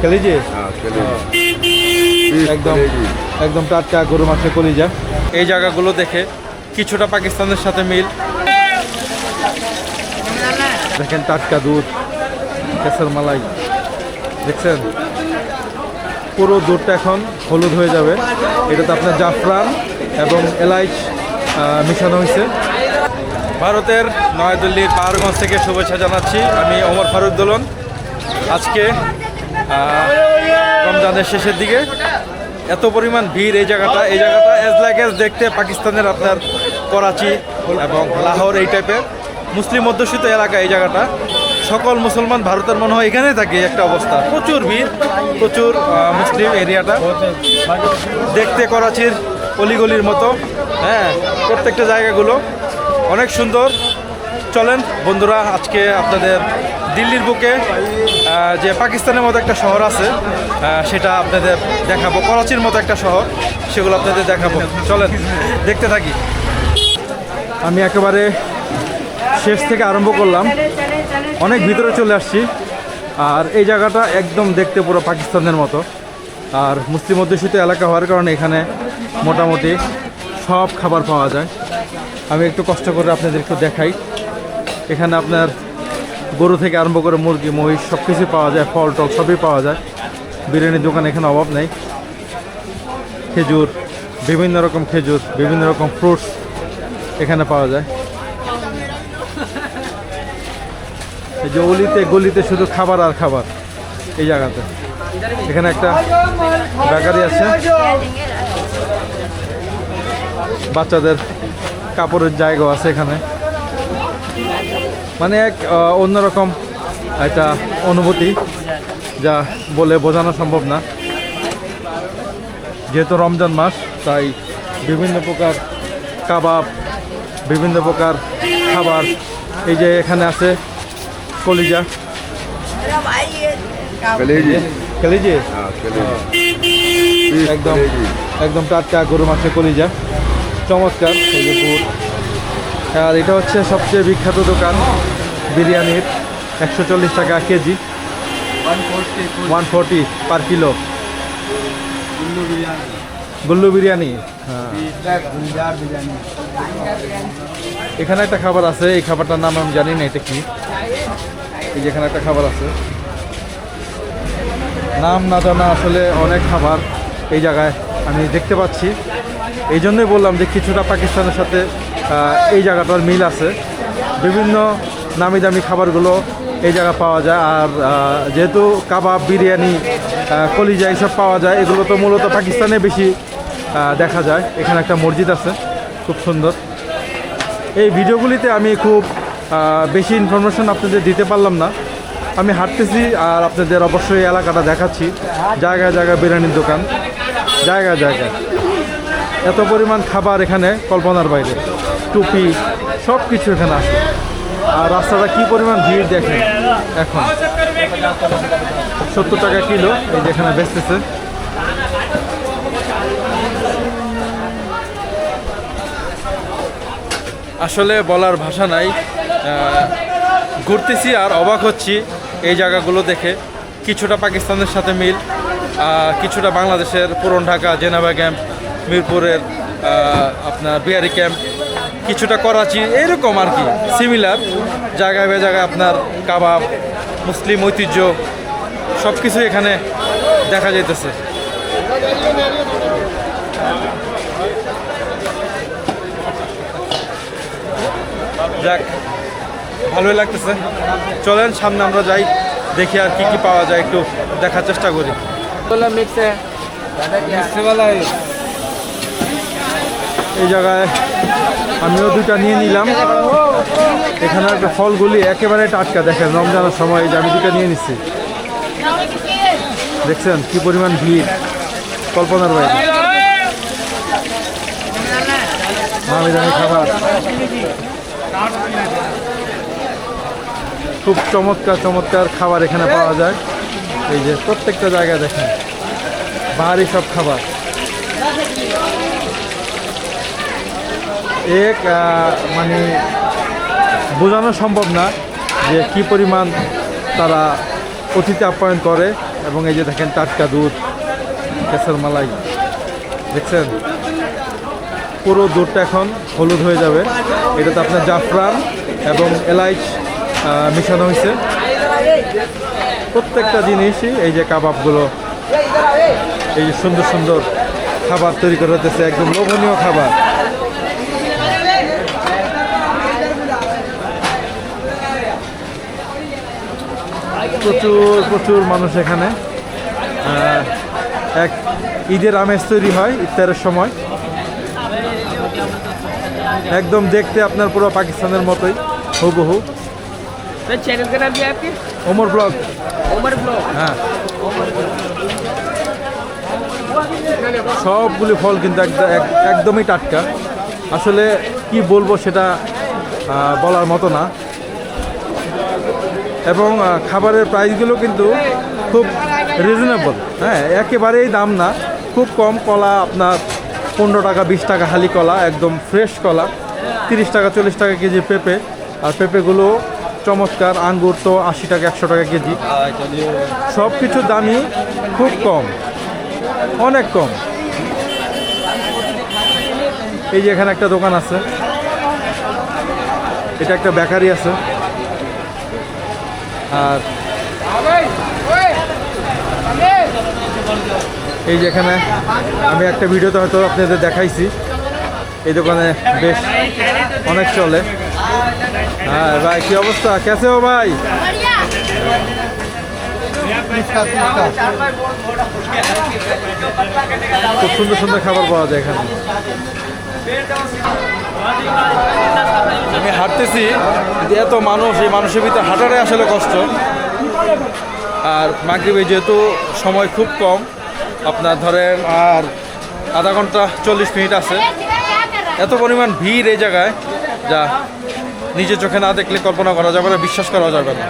কেলেজি? হ্যাঁ, হ্যাঁ। একদম একদম টাটকা গরু মাছের কলিজা। এই জায়গাগুলো দেখে কিছুটা পাকিস্তানের সাথে মিল। দেখেন টাটকা দুধ কেসার মালাই। দেখছেন? পুরো দুধটা এখন হলুদ হয়ে যাবে। এটাতে আপনার জাফরান এবং এলাইচ মিশানো হয়েছে। ভারতের নয়াদিল্লির পাহাড়গঞ্জ থেকে শুভেচ্ছা জানাচ্ছি। আমি ওমর ফারুক দোলন। আজকে রমজানের শেষের দিকে এত পরিমাণ ভিড় এই জায়গাটা এই জায়গাটা এজ লাইক এজ দেখতে পাকিস্তানের আপনার করাচি এবং লাহোর এই টাইপের মুসলিম অধ্যুষিত এলাকা এই জায়গাটা। সকল মুসলমান ভারতের মনে হয় এখানেই থাকে একটা অবস্থা। প্রচুর ভিড়, প্রচুর মুসলিম এরিয়াটা। দেখতে করাচির অলিগলির মতো হ্যাঁ প্রত্যেকটা জায়গাগুলো অনেক সুন্দর। চলেন বন্ধুরা, আজকে আপনাদের দিল্লির বুকে যে পাকিস্তানের মতো একটা শহর আছে সেটা আপনাদের দেখাবো। করাচির মতো একটা শহর, সেগুলো আপনাদের দেখাবো। চলেন, দেখতে থাকি। আমি একেবারে শেষ থেকে আরম্ভ করলাম। অনেক ভিতরে চলে আসছি। আর এই জায়গাটা একদম দেখতে পুরো পাকিস্তানের মতো। আর মুসলিম অধ্যুষিত এলাকা হওয়ার কারণে এখানে মোটামুটি সব খাবার পাওয়া যায়। আমি একটু কষ্ট করে আপনাদের একটু দেখাই। এখানে আপনার গরু থেকে আরম্ভ করে মুরগি, মহিষ সব কিছুই পাওয়া যায়, ফল টল সবই পাওয়া যায়। বিরিয়ানির দোকান এখানে অভাব নেই। খেজুর, বিভিন্ন রকম খেজুর, বিভিন্ন রকম ফ্রুটস এখানে পাওয়া যায়। এই যে অলিতে, গলিতে শুধু খাবার আর খাবার এই জায়গাতে। এখানে একটা বেকারি আছে। বাচ্চাদের কাপড়ের জায়গাও আছে এখানে। মানে এক অন্যরকম একটা অনুভূতি যা বলে বোঝানো সম্ভব না। যেহেতু রমজান মাস তাই বিভিন্ন প্রকার কাবাব বিভিন্ন প্রকার খাবার এই যে এখানে আছে কলিজা। হ্যাঁ। একদম একদম টাটকা গরু মাছের কলিজা। চমৎকার আর এটা হচ্ছে সবচেয়ে বিখ্যাত দোকান বিরিয়ানির একশো চল্লিশ টাকা KG. One forty per kilo. Gullu biryani. হ্যাঁ। এখানে একটা খাবার আছে এই খাবারটার নাম আমি জানি না এটা কি। এই যে এখানে একটা খাবার আছে। নাম না জানা আসলে অনেক খাবার এই জায়গায় আমি দেখতে পাচ্ছি। এই জন্যই বললাম যে কিছুটা পাকিস্তানের সাথে এই জায়গাটার মিল আছে। বিভিন্ন নামি দামি খাবারগুলো এই জায়গা পাওয়া যায়। আর যেহেতু কাবাব, বিরিয়ানি কলিজা এইসব পাওয়া যায়, এগুলো তো মূলত পাকিস্তানে বেশি দেখা যায়। এখানে একটা মসজিদ আছে, খুব সুন্দর। এই ভিডিওগুলিতে আমি খুব বেশি ইনফরমেশন আপনাদের দিতে পারলাম না। আমি হাঁটতেছি আর আপনাদের অবশ্যই এলাকাটা দেখাচ্ছি। জায়গায় জায়গায় বিরিয়ানির দোকান। জায়গায় জায়গায়। এত পরিমাণ খাবার এখানে কল্পনার বাইরে। টুপি সব কিছু এখানে আসে আর রাস্তাটা কি পরিমাণ ভিড় দেখেন এখন? সত্তর টাকা কিলো, এই যে এখানে বেচতেছে। আসলে বলার ভাষা নাই। ঘুরতেছি আর অবাক হচ্ছি এই জায়গাগুলো দেখে। কিছুটা পাকিস্তানের সাথে মিল কিছুটা বাংলাদেশের পুরন ঢাকা, জেনাবা ক্যাম্প, মিরপুরের আপনার বিহারি ক্যাম্প কিছুটা করাচি এরকম আর কি সিমিলার জায়গায় বে জায়গায় আপনার কাবাব মুসলিম ঐতিহ্য সব কিছু এখানে দেখা যাইতেছে। যাক ভালোই লাগতেছে। চলেন সামনে আমরা যাই দেখি আর কি কি পাওয়া যায় একটু দেখার চেষ্টা করি। এই জায়গায় আমিও দুটা নিয়ে নিলাম। এখানে একটা ফলগুলি একেবারে টাটকা, দেখেন রমজানের সময় এই যে আমি দুটা নিয়ে নিচ্ছি দেখছেন কি পরিমাণ ভিড়? কল্পনার বাইরে। নামি দামি খাবার। খুব চমৎকার চমৎকার খাবার এখানে পাওয়া যায়। এই যে প্রত্যেকটা জায়গায় দেখেন বাহারি সব খাবার। এক মানে বোঝানো সম্ভব না যে কি পরিমাণ তারা অতিথি আপ্যায়ন করে এবং এই যে দেখেন টাটকা দুধ কেসর মালাই, দেখছেন? পুরো দুধটা এখন হলুদ হয়ে যাবে। এটাতে আপনার জাফরান এবং এলাইচ মিশানো হয়েছে। প্রত্যেকটা জিনিসই এই যে কাবাবগুলো, এই যে সুন্দর সুন্দর খাবার তৈরি করা হতেছে, একদম লোভনীয় খাবার। প্রচুর প্রচুর মানুষ এখানে। এক ঈদের আমেজ তৈরি হয় ইফতারের সময়। একদম দেখতে আপনার পুরো পাকিস্তানের মতোই হুবহু। ওমর ব্লগ। ওমর ব্লগ। হ্যাঁ। সবগুলি ফল কিন্তু একদমই টাটকা। আসলে কি বলব সেটা বলার মতো না। এবং খাবারের প্রাইসগুলো কিন্তু খুব রিজনেবল হ্যাঁ একেবারেই দাম না। খুব কম কলা আপনার পনেরো টাকা, বিশ টাকা হালি কলা, একদম ফ্রেশ কলা। তিরিশ টাকা, চল্লিশ টাকা কেজি পেঁপে। আর পেঁপেগুলো চমৎকার, আঙ্গুর তো আশি টাকা, একশো টাকা কেজি। সব কিছুর দামই খুব কম, অনেক কম। এই যে এখানে একটা দোকান আছে। এটা একটা বেকারি আছে। আর এই যে এখানে আমি একটা ভিডিওতে হয়তো আপনাদের দেখাইছি। এই দোকানে বেশ অনেক চলে। হ্যাঁ ভাই, কি অবস্থা? কেসে হো ভাই? খুব সুন্দর সুন্দর খাবার পাওয়া যায় এখানে। আমি হাঁটতেছি এত মানুষ, এই মানুষের ভিতরে হাঁটাটাই আসলে কষ্ট। আর মাগরিবে যেহেতু সময় খুব কম, আপনার ধরেন আর আধা ঘণ্টা চল্লিশ মিনিট আছে। এত পরিমাণ ভিড় এই জায়গায়, যা নিজের চোখে না দেখলে কল্পনা করা যাবে না, বিশ্বাস করা যাবে না।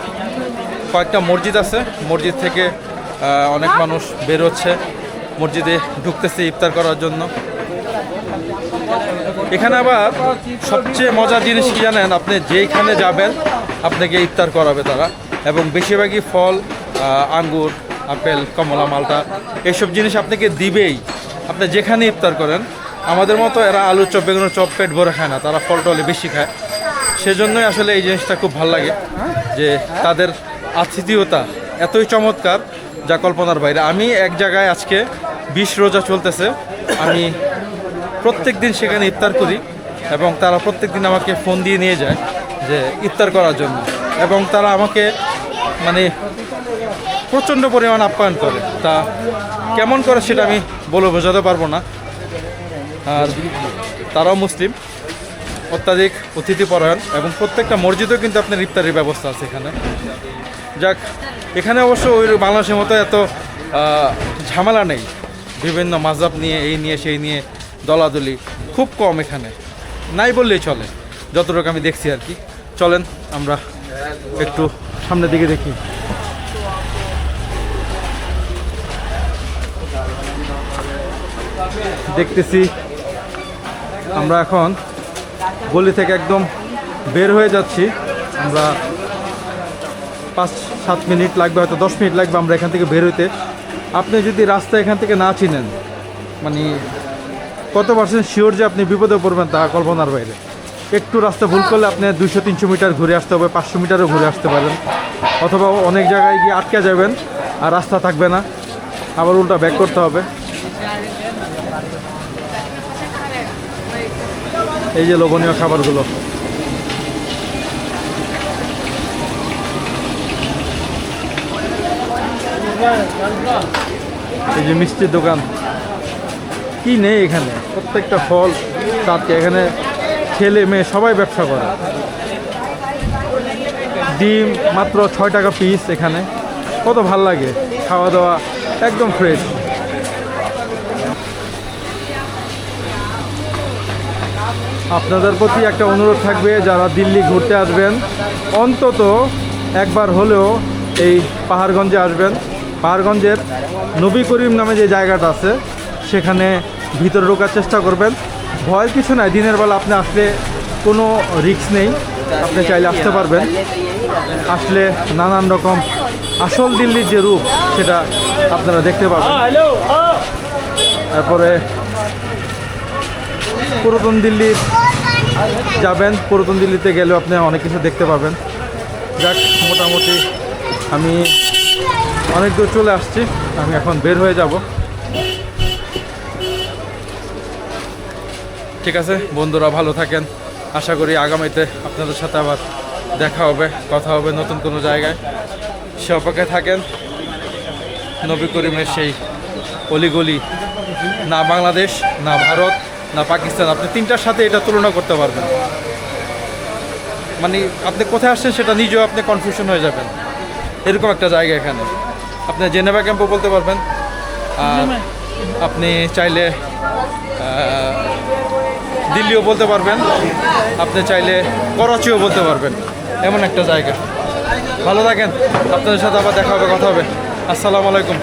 কয়েকটা মসজিদ আছে, মসজিদ থেকে অনেক মানুষ বেরোচ্ছে মসজিদে ঢুকতেছে ইফতার করার জন্য। এখানে আবার সবচেয়ে মজার জিনিস কি জানেন? আপনি যেইখানে যাবেন, আপনাকে ইফতার করাবে তারা। এবং বেশিরভাগই ফল আঙ্গুর, আপেল, কমলা, মালটা এইসব জিনিস আপনাকে দিবেই। আপনি যেখানে ইফতার করেন, আমাদের মতো এরা আলু চপ, বেগুনের চপ, পেট ভরে খায় না, তারা ফল টলে বেশি খায়। সেজন্যই আসলে এই জিনিসটা খুব ভালো লাগে যে তাদের আতিথিয়তা এতই চমৎকার যা কল্পনার বাইরে। আমি এক জায়গায় আজকে বিশ রোজা চলতেছে। আমি প্রত্যেক দিন সেখানে ইফতার করি এবং তারা প্রত্যেক দিন আমাকে ফোন দিয়ে নিয়ে যায় যে ইফতার করার জন্য। এবং তারা আমাকে মানে প্রচণ্ড পরিমাণ আপ্যায়ন করে। তা কেমন করে সেটা আমি বলে বোঝাতে পারব না। আর তারাও মুসলিম, অত্যাধিক অতিথিপরায়ণ এবং প্রত্যেকটা মসজিদেও কিন্তু আপনার ইফতারির ব্যবস্থা আছে এখানে। যাক, এখানে অবশ্য ওই বাংলাদেশের মতো এত ঝামেলা নেই। বিভিন্ন মাজাব নিয়ে, এই নিয়ে, সেই নিয়ে দলাদলি খুব কম এখানে। নাই বললেই চলে। যতটুকু আমি দেখছি আর কি। চলেন, আমরা একটু সামনের দিকে দেখি। দেখতেছি আমরা এখন গলি থেকে একদম বের হয়ে যাচ্ছি। আমরা পাঁচ, সাত মিনিট লাগবে, হয়তো দশ মিনিট লাগবে আমরা এখান থেকে বের হইতে। আপনি যদি রাস্তা এখান থেকে না চিনেন মানে কত পার্সেন্ট শিওর যে আপনি বিপদে পড়বেন তা কল্পনার বাইরে? একটু রাস্তা ভুল করলে আপনি দুশো তিনশো মিটার ঘুরে আসতে হবে পাঁচশো মিটারও ঘুরে আসতে পারেন। অথবা অনেক জায়গায় গিয়ে আটকে যাবেন আর রাস্তা থাকবে না। আবার উল্টা ব্যাক করতে হবে। এই যে লোভনীয় খাবারগুলো। এই যে মিষ্টির দোকান। কি নেই এখানে? প্রত্যেকটা ফল তাতে এখানে ছেলে, মেয়ে, সবাই ব্যবসা করে। ডিম মাত্র ছয় টাকা পিস এখানে। কত ভালো লাগে। খাওয়া দাওয়া একদম ফ্রেশ আপনাদের প্রতি একটা অনুরোধ থাকবে, যারা দিল্লি ঘুরতে আসবেন, অন্তত একবার হলেও এই পাহাড়গঞ্জে আসবেন। পাহাড়গঞ্জের নবী করিম নামে যে জায়গাটা আছে, সেখানে ভিতরে ঢোকার চেষ্টা করবেন। ভয়ের কিছু নাই দিনের বেলা আপনি আসলে কোনো রিস্ক নেই। আপনি চাইলে আসতে পারবেন। আসলে নানান রকম আসল দিল্লির যে রূপ সেটা আপনারা দেখতে পাবেন তারপরে পুরাতন দিল্লি যাবেন। পুরাতন দিল্লিতে গেলেও আপনি অনেক কিছু দেখতে পাবেন। যাক মোটামুটি আমি অনেক দূর চলে আসছি। আমি এখন বের হয়ে যাব। ঠিক আছে? বন্ধুরা ভালো থাকেন। আশা করি আগামীতে আপনাদের সাথে আবার দেখা হবে কথা হবে নতুন কোনো জায়গায়। সে অপেক্ষায় থাকেন নবী করিমের সেই অলিগলি। না বাংলাদেশ না ভারত না পাকিস্তান আপনি তিনটার সাথে এটা তুলনা করতে পারবেন। মানে আপনি কোথায় আসছেন সেটা নিজেও আপনি কনফিউশন হয়ে যাবেন। এরকম একটা জায়গা এখানে। আপনি জেনেভা ক্যাম্পও বলতে পারবেন। আপনি চাইলে দিল্লিও বলতে পারবেন, আপনি চাইলে করাচিও বলতে পারবেন, এমন একটা জায়গা। ভালো থাকেন, আপনাদের সাথে আবার দেখা হবে, কথা হবে। আসসালামু আলাইকুম।